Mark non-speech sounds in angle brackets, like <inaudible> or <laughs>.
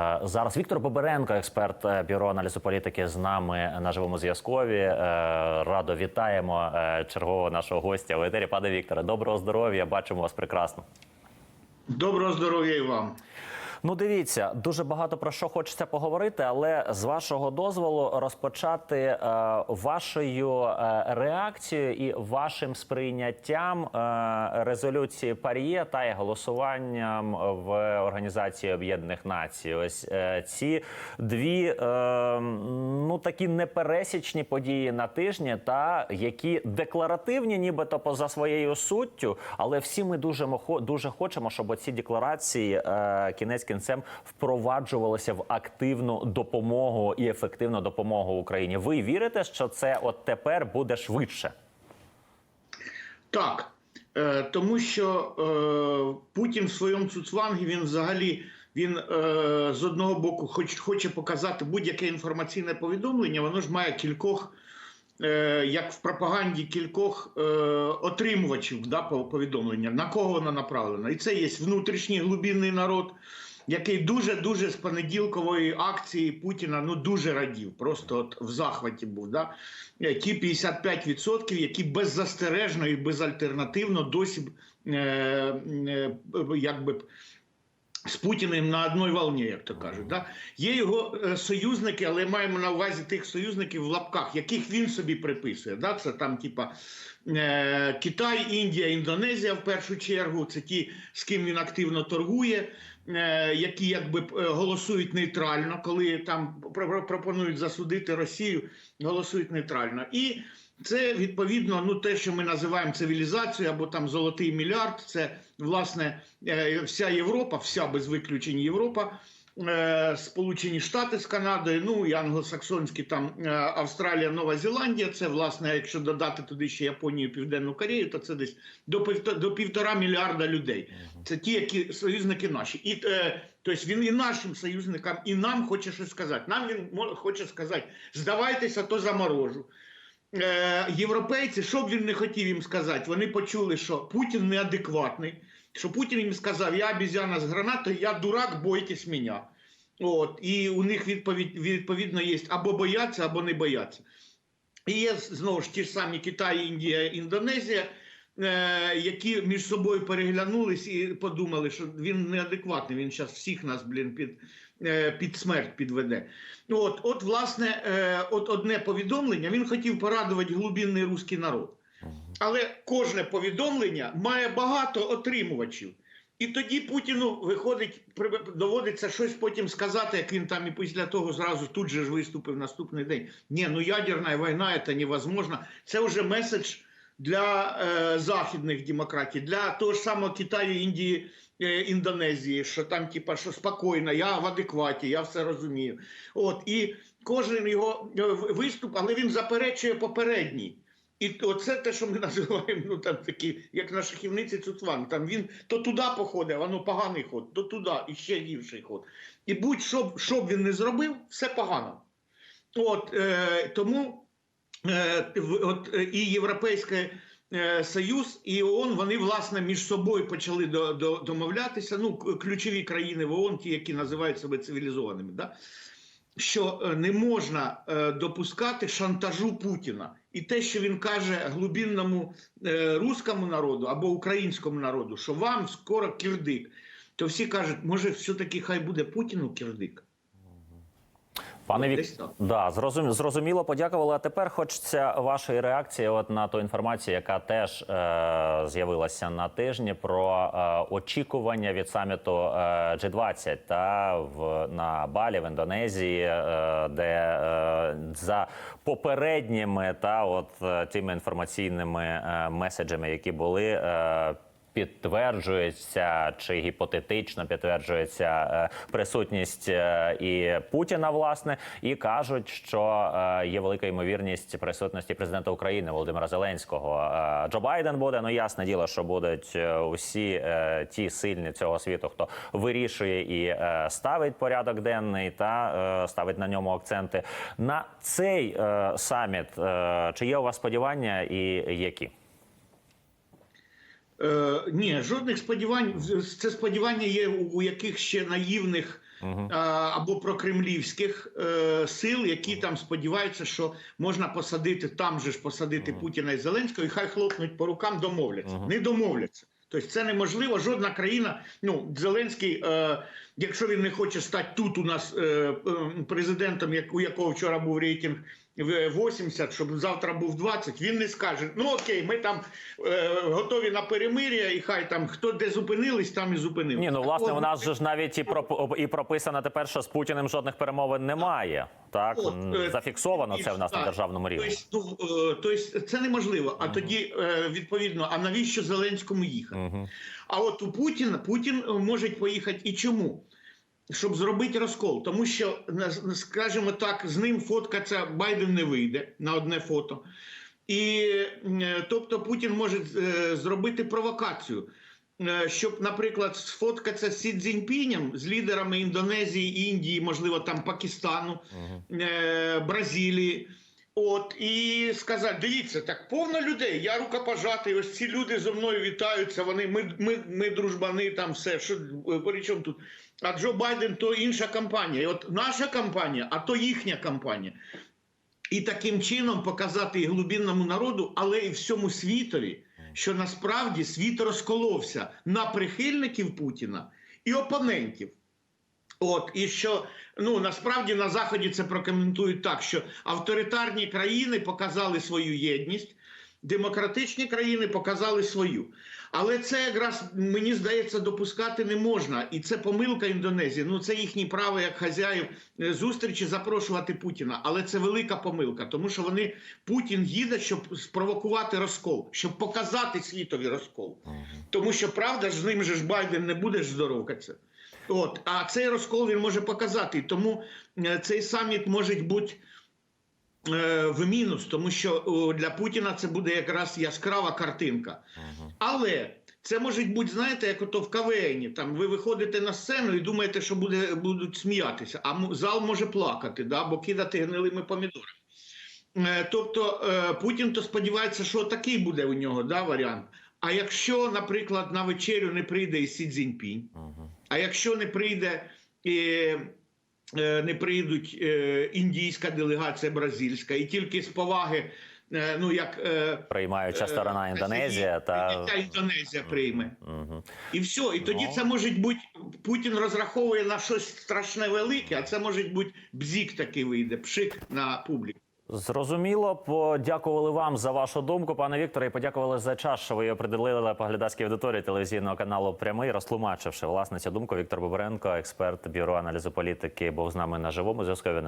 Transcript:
Е, Зараз Віктор Боберенко, експерт е, бюро аналізу політики, з нами на живому зв'язкові. Е, Радо вітаємо чергового нашого гостя в етері. Пане Вікторе, доброго здоров'я! Бачимо вас прекрасно. Доброго здоров'я і вам. Ну, дивіться, дуже багато про що хочеться поговорити, але з вашого дозволу розпочати е, вашою е, реакцією і вашим сприйняттям е, резолюції Пар'є та й голосуванням в Організації Об'єднаних Націй. Ось е, ці дві е, ну такі непересічні події на тижні, та які декларативні, нібито поза своєю суттю, але всі ми дуже дуже хочемо, щоб ці декларації е, кінець кінцем впроваджувалися в активну допомогу і ефективну допомогу Україні. Ви вірите, що це от тепер буде швидше? Так, е, тому що е, Путін в своєму цуцвангі він взагалі він е, з одного боку хоч, хоче показати будь-яке інформаційне повідомлення, воно ж має кількох, е, як в пропаганді, кількох е, отримувачів да, повідомлення, на кого воно направлено. І це є внутрішній глибинний народ. Який дуже дуже з понеділкової акції Путіна ну дуже радів, просто от в захваті був. Да? Е, Ті 55%, які беззастережно і безальтернативно досі е, е, якби з Путіним на одній волні, як то кажуть. Да? Є його е, союзники, але маємо на увазі тих союзників в лапках, яких він собі приписує. Да? Це там, типа Китай, Індія, Індонезія в першу чергу. Це ті, з ким він активно торгує, е, які якби е, голосують нейтрально, коли там про- про- пропонують засудити Росію, голосують нейтрально. І це відповідно ну те, що ми називаємо цивілізацією або там золотий мільярд. Це власне е, вся Європа, вся без виключень Європа. Е, Сполучені Штати з Канадою, ну і англосаксонські там е, Австралія, Нова Зеландія. Це власне, якщо додати туди ще Японію, Південну Корею, то це десь до півтора, до півтора мільярда людей. Це ті, які союзники наші, і е, тобто він і нашим союзникам, і нам хоче щось сказати. Нам він хоче сказати: здавайтеся, то заморожу. Е, європейці, що б він не хотів їм сказати, вони почули, що Путін неадекватний, що Путін їм сказав, я обізяна з гранатою, я дурак, бойтесь мене. От, і у них відповідь, відповідно є або бояться, або не бояться. І є знову ж ті ж самі Китай, Індія, Індонезія, е, які між собою переглянулись і подумали, що він неадекватний, він зараз всіх нас, блін, під, е, під смерть підведе. От, от, власне, е, от одне повідомлення, він хотів порадувати глибинний руський народ. Але кожне повідомлення має багато отримувачів. І тоді Путіну виходить, доводиться щось потім сказати, як він там і після того зразу тут же ж виступив наступний день. Ні, ну ядерна війна це невозможно. Це вже меседж для е, західних демократій, для того ж самого Китаю, Індії, е, Індонезії, що там, типа, що спокійно, я в адекваті, я все розумію. От і кожен його е, виступ, але він заперечує попередній. І оце те, що ми <laughs> називаємо, ну там такі, як на шахівниці Цуцван. Там він то туди походить, воно поганий ход, то туди і ще гірший ход. І будь-що що б він не зробив, все погано. От е, тому е, от, е, і Європейський е, Союз, і ООН, вони власне між собою почали до, до, домовлятися. Ну, ключові країни в ООН, ті, які називають себе цивілізованими. Да? Що е, не можна е, допускати шантажу Путіна. І те, що він каже глибинному е, руському народу або українському народу, що вам скоро кирдик, то всі кажуть, може, все-таки хай буде Путіну кирдик. Пане так. да, зрозуміло, зрозуміло, подякували. А тепер хочеться вашої реакції от на ту інформацію, яка теж е, з'явилася на тижні про е, очікування від саміту е, G20 та в на Балі в Індонезії, е, де е, за попередніми та от е, тими інформаційними е, меседжами, які були. Е, Підтверджується чи гіпотетично підтверджується е, присутність е, і Путіна, власне, і кажуть, що е, є велика ймовірність присутності президента України Володимира Зеленського. Джо Байден буде. Ну ясне діло, що будуть усі ті сильні цього світу, хто вирішує і ставить порядок денний та ставить на ньому акценти. На цей саміт чи є у вас сподівання і які? Е, ні, жодних сподівань. Це сподівання є у, у яких ще наївних а, або прокремлівських е, сил, які там сподіваються, що можна посадити там же ж посадити Путіна і Зеленського, і хай хлопнуть по рукам, домовляться. Не домовляться. Тобто це неможливо. Жодна країна. Ну Зеленський, е, якщо він не хоче стати тут у нас е, е, президентом, як у якого вчора був рейтинг в 80, щоб завтра був 20, він не скаже: ну окей, ми там е, готові на перемир'я, і хай там хто де зупинились, там і зупинились. Ні, ну власне, у нас же ж навіть і про і прописано тепер, що з Путіним жодних перемовин немає. Так От, е, зафіксовано це в нас на державному рівні. Тобто, ну, е, тобто це неможливо. А тоді е, відповідно, а навіщо Зеленському їхати? Мгм. А от у Путіна Путін може поїхати і чому? Щоб зробити розкол, тому що скажімо так, з ним фоткатися Байден не вийде на одне фото. І тобто Путін може зробити провокацію, щоб, наприклад, сфоткатися з Сі Цзіньпінем, з лідерами Індонезії, Індії, можливо, там Пакистану, е, Бразилії. От і сказати, дивіться, так повно людей. Я рукопожатий. Ось ці люди зі мною вітаються. Вони ми, ми, ми дружбани, там все. Що при чому тут? А Джо Байден то інша кампанія. І от наша кампанія, а то їхня кампанія. І таким чином показати і глибинному народу, але і всьому світові, що насправді світ розколовся на прихильників Путіна і опонентів. От і що ну насправді на заході це прокоментують так, що авторитарні країни показали свою єдність, демократичні країни показали свою. Але це якраз мені здається допускати не можна, і це помилка Індонезії. Ну це їхнє право як хазяїв е, зустрічі запрошувати Путіна. Але це велика помилка, тому що вони Путін їде, щоб спровокувати розкол, щоб показати світові розкол. Тому що правда ж з ним же ж Байден не буде ж здоровкатися. От, а цей розкол він може показати. Тому е, цей саміт може бути в мінус, тому що для Путіна це буде якраз яскрава картинка. Але це може бути, знаєте, як ото в КВНі. Там ви виходите на сцену і думаєте, що буде, будуть сміятися, а зал може плакати, да, або кидати гнилими помідорами. Е, Тобто е, Путін то сподівається, що такий буде у нього да, варіант. А якщо, наприклад, на вечерю не прийде і Сі Цзіньпінь, а якщо не прийде і е, не прийдуть е, індійська делегація бразильська, і тільки з поваги, е, ну як е, Приймаюча сторона е, Індонезія та прийняття Індонезія прийме. угу. І все. І тоді Ну. це може бути Путін розраховує на щось страшне велике, а це може бути бзік такий вийде, пшик на публіку. Зрозуміло, подякували вам за вашу думку, пане Вікторе, і подякували за час, що ви її приділили поглядацькій аудиторії телевізійного каналу Прямий, розтлумачивши власне цю думку. Віктор Бобренко, експерт бюро аналізу політики, був з нами на живому зв'язку.